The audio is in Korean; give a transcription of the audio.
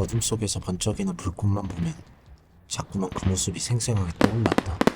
어둠 속에서 번쩍이는 불꽃만 보면 자꾸만 그 모습이 생생하게 떠올랐다.